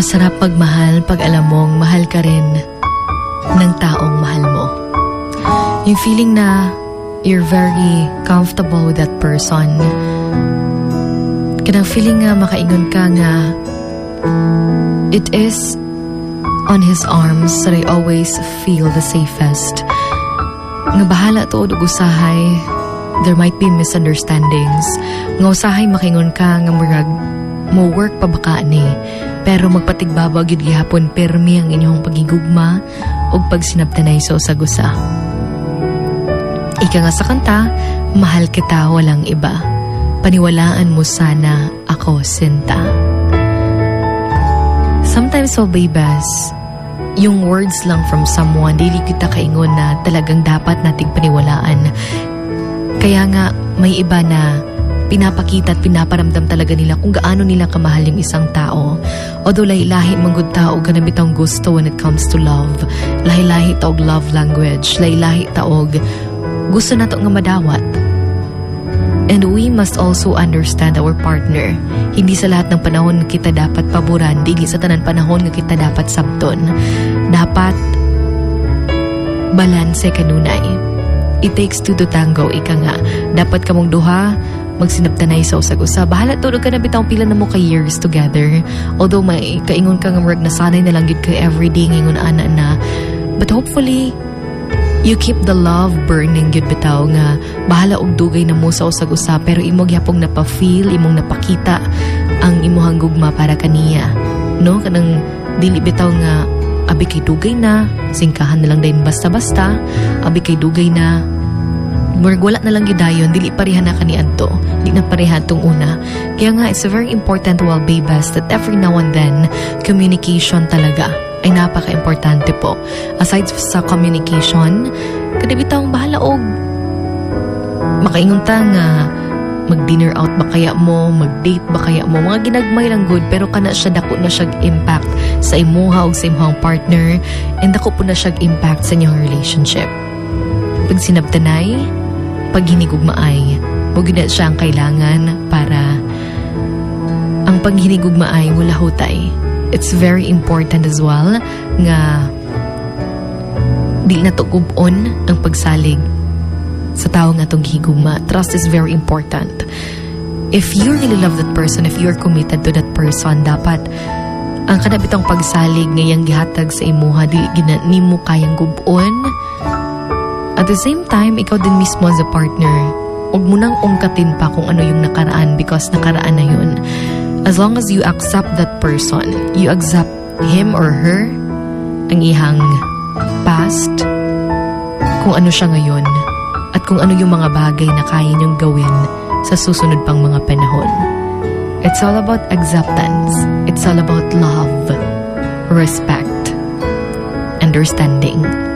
Masarap magmahal pag alam mong mahal ka rin ng taong mahal mo. Yung feeling na you're very comfortable with that person. Kanang feeling nga makaingon ka nga it is on his arms that I always feel the safest. Nga bahala to og usahay, there might be misunderstandings. Nga usahay makingon ka nga murag mo work pa baka ni pero magpatigbabag yun gihapon permi ang inyong pagigugma o pagsinabtanay sa usagusa. Ika nga sa kanta, mahal kita walang iba. Paniwalaan mo sana ako sinta. Sometimes so babies, yung words lang from someone, dili kita kaingon na talagang dapat nating paniwalaan. Kaya nga, may iba na pinapakita at pinaparamdam talaga nila kung gaano nila kamahal yung isang tao. Although lahi-lahi manggod tao ganun bitang gusto when it comes to love. Lahi-lahi taog love language. Lahi-lahi taog gusto na nga madawat. And we must also understand our partner. Hindi sa lahat ng panahon kita dapat paboran, dili sa tanan panahon nga kita dapat sabton. Dapat balanse kanunay. It takes two to tango, ika nga. Dapat kamong duha, magsinabtanay sa usag-usa. Bahala tulog ka na bitang pila na mo ka years together. Although may kaingon ka nga murag nasanay na lang yun ka everyday ngayon ana na. But hopefully, you keep the love burning yun bitaw nga bahala og dugay na mo sa usag-usa pero imo gyapong napafeel imong napakita ang imuhang gugma para kaniya no kanang dili bitaw nga abi kay dugay na singkahan na lang dayon basta-basta abi kay dugay na Murag wala na lang gidayon, dili pareha na kaniadto. Di na pareha tong una. Kaya nga, it's very important while babas that every now and then, communication talaga ay napaka-importante po. Aside sa communication, kada bitawang bahala og makaingon nga mag-dinner out ba kaya mo, mag-date ba kaya mo, mga ginagmay lang good, pero kana siya dako na siya impact sa imuha o sa imuhang partner, and dako po na siya impact sa inyong relationship. Pag sinabtanay, pag hinigugmaay, mo siya ang kailangan para ang paghinigugmaay wala hutay. It's very important as well nga di na ang pagsalig sa tao nga tong higugma. Trust is very important. If you really love that person, if you're committed to that person, dapat ang kanabitang pagsalig ngayang gihatag sa imuha, di gina, ni mo kayang gubon. At the same time, ikaw din mismo as a partner, huwag mo nang ungkatin pa kung ano yung nakaraan because nakaraan na yun. As long as you accept that person, you accept him or her, ang ihang past, kung ano siya ngayon, at kung ano yung mga bagay na kaya niyong gawin sa susunod pang mga panahon. It's all about acceptance. It's all about love, respect, understanding.